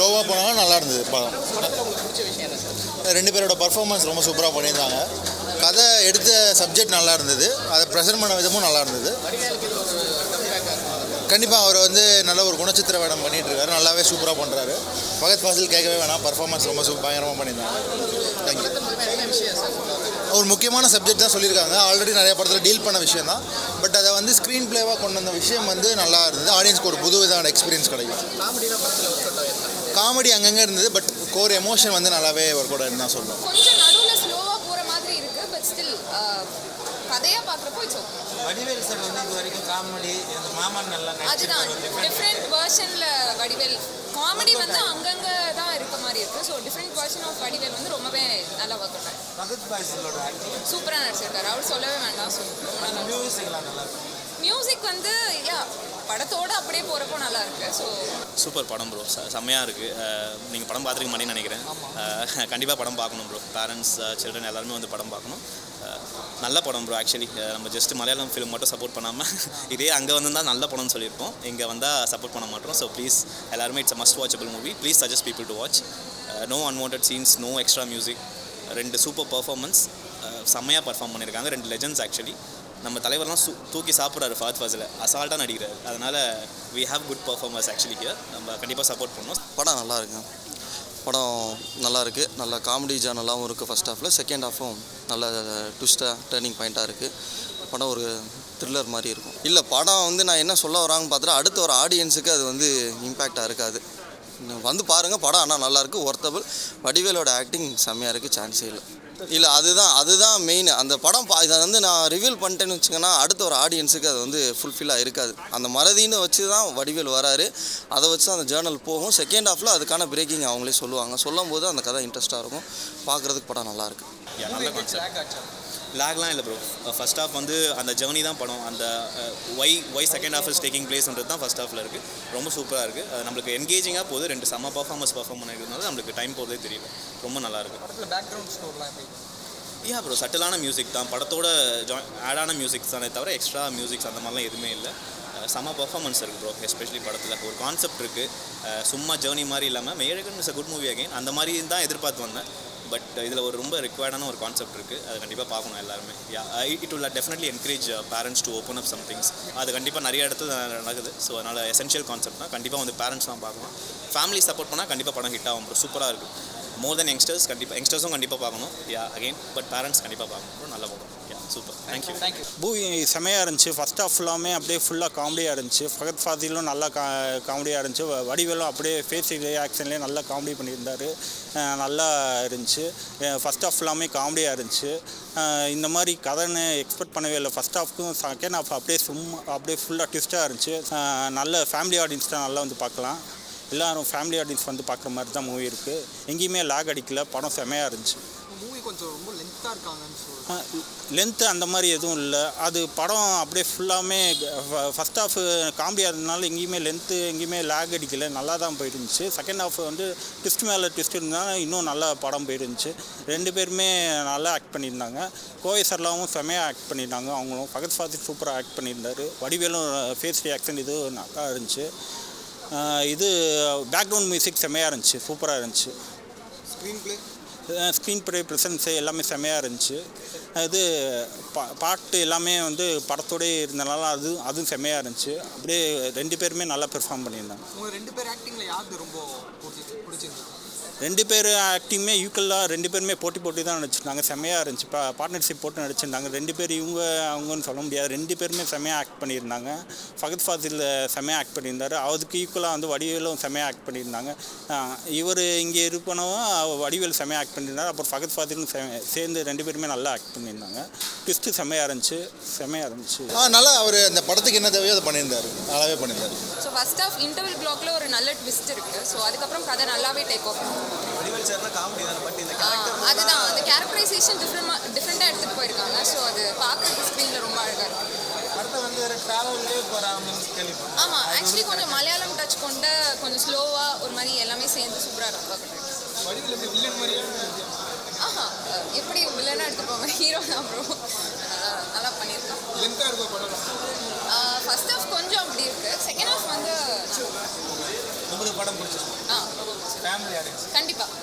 ஸ்லோவாக போனாலும் நல்லா இருந்தது படம். ரெண்டு பேரோட பர்ஃபார்மன்ஸ் ரொம்ப சூப்பராக பண்ணியிருந்தாங்க. கதை எடுத்த சப்ஜெக்ட் நல்லா இருந்தது. அதை ப்ரெசென்ட் பண்ண விதமும் நல்லா இருந்தது. கண்டிப்பாக அவர் வந்து நல்ல ஒரு குணச்சித்திர வேடம் பண்ணிகிட்டு இருக்காரு நல்லாவே சூப்பராக பண்ணுறாரு பகத் ஃபாசில் கேட்கவே வேணாம். பர்ஃபார்மன்ஸ் ரொம்ப சூ பயங்கரமாக பண்ணியிருந்தாங்க. தேங்க்யூ ஒரு முக்கியமான சப்ஜெக்ட் தான் சொல்லியிருக்காங்க. ஆல்ரெடி நிறைய படத்தில் டீல் பண்ண விஷயம் தான் பட் அதை வந்து ஸ்க்ரீன் ப்ளேவாக கொண்டு வந்த விஷயம் வந்து நல்லா இருந்தது. ஆடியன்ஸ்க்கு ஒரு புது விதமான எக்ஸ்பீரியன்ஸ் கிடைக்கும் காமெடி அங்கங்கே இருந்தது பட் கோர் எமோஷன் வந்து நல்லாவே ஒர்க் அவுட் தான் சொல்லணும். கொஞ்சம் நடுவில் ஸ்லோவாக போகிற மாதிரி இருக்கு பட் ஸ்டில் கதையாக பார்க்குறப்போ இட்ஸ் ஓகே வடிவேல் சார் வந்து இது வரைக்கும் காமெடி மாமன் நல்லா அதுதான் டிஃப்ரெண்ட் வேர்ஷனில் வடிவேல் காமெடி வந்து அங்கங்கே தான் இருக்க மாதிரி இருக்கு. So different version of Vadivel வந்து ரொம்பவே நல்லா ஒர்க் ஆகும் பகத் ஆக்டிங் சூப்பராக நடிச்சிருக்காரு. அவர் சொல்லவே வேண்டாம் மியூசிக்லாம் நல்லா மியூசிக் வந்து யா படத்தோட அப்படியே போகிறப்போ நல்லா இருக்கு. ஸோ சூப்பர் படம் ப்ரோ செம்மையாக இருக்குது நீங்கள் படம் பார்த்துருக்க மாட்டேன்னு நினைக்கிறேன் கண்டிப்பாக படம் பார்க்கணும் ப்ரோ பேரண்ட்ஸ் சில்ட்ரன் எல்லாருமே வந்து படம் பார்க்கணும். நல்ல படம் ப்ரோ ஆக்சுவலி நம்ம ஜஸ்ட் மலையாளம் ஃபிலிம் மட்டும் சப்போர்ட் பண்ணாமல் இதே அங்கே வந்து தான் நல்ல படம்னு சொல்லியிருப்போம். இங்கே வந்தால் சப்போர்ட் பண்ண மாட்டோம். ஸோ ப்ளீஸ் எல்லாருமே it's must watchable movie please suggest people to watch no unwanted scenes no extra music ரெண்டு சூப்பர் பர்ஃபார்மன்ஸ் செம்மையாக பர்ஃபார்ம் பண்ணியிருக்காங்க. ரெண்டு லெஜண்ட்ஸ் ஆக்சுவலி நம்ம தலைவர்லாம் சு தூக்கி சாப்பிட்றாரு ஃபாத் ஃபாஸில் அசால்ட்டாக நடிக்கிறார். அதனால் we have good performance actually here நம்ம கண்டிப்பாக சப்போர்ட் பண்ணோம். படம் நல்லா இருக்குங்க படம் நல்லா இருக்குது நல்ல காமெடி ஜானலாகவும் இருக்குது ஃபஸ்ட் ஹாஃபில் செகண்ட் ஹாஃபும் நல்ல ட்விஸ்ட்டாக டேர்னிங் பாயிண்ட்டாக இருக்குது படம் ஒரு த்ரில்லர் மாதிரி இருக்கும். இல்லை படம் வந்து நான் என்ன சொல்ல வராங்கன்னு பார்த்தா அடுத்த ஒரு ஆடியன்ஸுக்கு அது வந்து இம்பேக்டாக இருக்காது. வந்து பாருங்கள் படம் ஆனால் நல்லாயிருக்கு ஒர்த்தபிள் வடிவேலோட ஆக்டிங் செம்மையாக இருக்குது சான்ஸே இல்லை. இல்லை அதுதான் அதுதான் மெயின் அந்த படம் பா இதை வந்து நான் ரிவீல் பண்ணிட்டேன்னு வச்சுக்கோன்னா அடுத்த ஒரு ஆடியன்ஸுக்கு அது வந்து ஃபுல்ஃபில்லாக இருக்காது. அந்த மறதின்னு வச்சு தான் வடிவேல் வராரு. அதை வச்சு தான் அந்த ஜேர்னல் போகும். செகண்ட் ஹாஃபில் அதுக்கான பிரேக்கிங் அவங்களே சொல்லுவாங்க. சொல்லும் போது அந்த கதை இன்ட்ரெஸ்ட்டாக இருக்கும். பார்க்குறதுக்கு படம் நல்லாயிருக்கு Yeah, நல்ல கான்செப்ட் லேக்லாம் இல்லை ப்ரோ ஃபர்ஸ்ட் ஹாஃப் வந்து அந்த ஜேர்னி தான் படம். அந்த why why second half is taking பிளேஸ்ன்றது தான் ஃபர்ஸ்ட் ஹாஃபில் இருக்குது ரொம்ப சூப்பராக இருக்குது அது நம்மளுக்கு என்கேஜிங்காக போகுது. ரெண்டு செம்ம பர்ஃபார்மன்ஸ் பர்ஃபார்ம் பண்ணிருக்கிறதுனால நம்மளுக்கு டைம் போகிறதே தெரியல. ரொம்ப நல்லா இருக்கு. படத்தில் பேக்ரவுண்ட் ஸ்கோர்லாம் யா ப்ரோ சட்டிலான மியூசிக் தான். படத்தோட ஜாய் ஆடான மியூசிக்ஸ் தானே தவிர எக்ஸ்ட்ரா மியூசிக்ஸ் அந்த மாதிரிலாம் எதுவுமே இல்லை. செம்ம பர்ஃபார்மன்ஸ் இருக்குது ப்ரோ எஸ்பெஷலி படத்தில். ஒரு கான்செப்ட் இருக்குது சும்மா ஜேர்னி மாதிரி இல்லாமல் Meiyazhagan is a good movie again அந்த மாதிரி தான் எதிர்பார்த்து வந்தேன். பட் இதில் ஒரு ரொம்ப ரிக்வயர்டான ஒரு கான்செப்ட் இருக்குது அது கண்டிப்பாக பார்க்கணும் எல்லாருமே. யா இட் உள்ள definitely encourage parents to open up some things அது கண்டிப்பாக நிறைய இடத்துல நடக்குது. ஸோ அதனால் எசென்ஷியல் கான்செப்ட் தான். கண்டிப்பாக வந்து பேரண்ட்ஸ் தான் பார்க்கணும். ஃபேமிலி சப்போர்ட் பண்ணால் கண்டிப்பாக படம் ஹிட் ஆகும் ப்ரோ சூப்பராக இருக்குது மோர் தென் யங்ஸ்டர்ஸ் கண்டிப்பாக யங்ஸ்டர்ஸும் கண்டிப்பாக பார்க்கணும். யா அகைன் பட் பேரண்ட்ஸ் கண்டிப்பாக பார்க்கணும். நல்ல படம். Yeah super thank you thank you movie செமையாக இருந்துச்சு. ஃபஸ்ட் ஹாஃப் ஃபுல்லாமே அப்படியே ஃபுல்லாக காமெடியாக இருந்துச்சு. ஃபகத் ஃபாசிலும் நல்லா கா காமெடியாக இருந்துச்சு. வ- வடிவேலும் அப்படியே ஃபேஸ் ஆக்ஷன்லேயே நல்லா காமெடி பண்ணியிருந்தார். நல்லா இருந்துச்சு. ஃபஸ்ட் ஹாஃப் ஃபுல்லாமே காமெடியாக இருந்துச்சு. இந்த மாதிரி கதைன்னு எக்ஸ்பெக்ட் பண்ணவே இல்லை. ஃபஸ்ட் ஹாஃப்க்கும் செகண்ட் ஹாஃப் அப்படியே சும்மா அப்படியே ஃபுல்லாக ட்விஸ்ட்டாக இருந்துச்சு. நல்ல ஃபேமிலி ஆடியன்ஸ் தான் நல்லா வந்து பார்க்கலாம். எல்லாரும் ஃபேமிலி ஆடியன்ஸ் வந்து பார்க்குற மாதிரி தான் மூவி இருக்குது எங்கேயுமே லாக் அடிக்கல. படம் செமையாக இருந்துச்சு. மூவி கொஞ்சம் ரொம்ப லென்த்தாக இருக்காங்கன்னு லென்த்து அந்த மாதிரி எதுவும் இல்லை. அது படம் அப்படியே ஃபுல்லாமே ஃபஸ்ட் ஹாஃப் காமெடியாக இருந்தனால எங்கேயுமே லென்த்து எங்கேயுமே லேக் அடிக்கல. நல்லா தான் போயிருந்துச்சு. செகண்ட் ஹாஃப் வந்து ட்விஸ்ட் மேலே ட்விஸ்ட் இருந்தால் இன்னும் நல்லா படம் போயிருந்துச்சு. ரெண்டு பேருமே நல்லா ஆக்ட் பண்ணியிருந்தாங்க. கோவை சர்லாவும் செமையாக ஆக்ட் பண்ணியிருந்தாங்க. அவங்களும். பகத் ஃபாசில் சூப்பராக ஆக்ட் பண்ணியிருந்தாரு. வடிவேலும் ஃபேஸ் ரியாக்ஷன் இது நல்லா இருந்துச்சு. இது பேக்ரவுண்ட் மியூசிக் செமையாக இருந்துச்சு சூப்பராக இருந்துச்சு. Screen play screen play presence எல்லாமே செம்மையாக இருந்துச்சு. இது பா பாட்டு எல்லாமே வந்து படத்தோடயே இருந்தனால அது அதுவும் செம்மையாக இருந்துச்சு. அப்படியே ரெண்டு பேருமே நல்லா பெர்ஃபார்ம் பண்ணியிருந்தாங்க. ரெண்டு பேர் ஆக்டிங்கில் யாருக்கு ரொம்ப பிடிச்சி பிடிச்சிருந்துச்சு ரெண்டு பேர் ஆக்டிங்குமே ஈக்குவலாக ரெண்டு பேருமே போட்டி போட்டி தான் நடிச்சிருந்தாங்க. செம்மையாக இருந்துச்சு. இப்போ பார்ட்னர்ஷிப் போட்டு நடிச்சிருந்தாங்க. ரெண்டு பேர் இவங்க அவங்கன்னு சொல்ல முடியாது. ரெண்டு பேருமே செம்மையாக ஆக்ட் பண்ணியிருந்தாங்க. ஃபகத் ஃபாசில் செம்மையாக ஆக்ட் பண்ணியிருந்தாரு. அதுக்கு ஈக்குவலாக வந்து வடிவேலும் செம்மையாக ஆக்ட் பண்ணியிருந்தாங்க. இவர் இங்கே இருப்பனவும் வடிவேல் செம்மையாக ஆக்ட் பண்ணியிருந்தாரு. அப்புறம் ஃபகத் ஃபாசிலும் சேர்ந்து ரெண்டு பேருமே நல்லா ஆக்ட் பண்ணியிருந்தாங்க. ட்விஸ்ட்டு செம்மையாக இருந்துச்சு செம்மையாக இருந்துச்சு. ஆ நல்லா அவர் அந்த படத்துக்கு என்ன தேவையோ அதை பண்ணியிருந்தாரு. நல்லாவே பண்ணியிருந்தாரு. ஸோ ஃபர்ஸ்ட் ஆஃப் இன்டர்வல் பிளாக்ல ஒரு நல்ல ட்விஸ்ட் இருக்கு. ஸோ அதுக்கப்புறம் கதை நல்லாவே டேக் ஆஃப் வடிவேல் சார்னா காமெடி தானே பட் இந்த அதுதான். அந்த கேரக்டரைசேஷன் டிஃப்ரெண்ட் டிஃப்ரெண்ட்டாக எடுத்துகிட்டு போயிருக்காங்க. ஸோ அது பார்க்கறதுக்கு ஸ்க்ரீனில் ரொம்ப அழகாக இருக்கு. அடுத்து வந்து வேறு ட்ராவல்லே போகிறாங்க கேள்விப்பட்டேன். ஆமாம் ஆக்சுவலி கொஞ்சம் மலையாளம் டச் கொண்ட கொஞ்சம் ஸ்லோவாக ஒரு மாதிரி எல்லாமே சேர்ந்து சூப்பராக இருக்கும். ஆஹா எப்படி வில்லனாக எடுத்துப்போங்க ஹீரோ தான் ப்ரோ நல்லா பண்ணியிருக்கோம் லென்த்தாக இருக்கும் படம்? ஃபர்ஸ்ட் ஹாஃப் கொஞ்சம் அப்படி இருக்கு. செகண்ட் ஹாஃப் வந்து உங்களுக்கு படம் பிடிச்சிருக்கு? ஆ ஃபேமிலி கண்டிப்பாக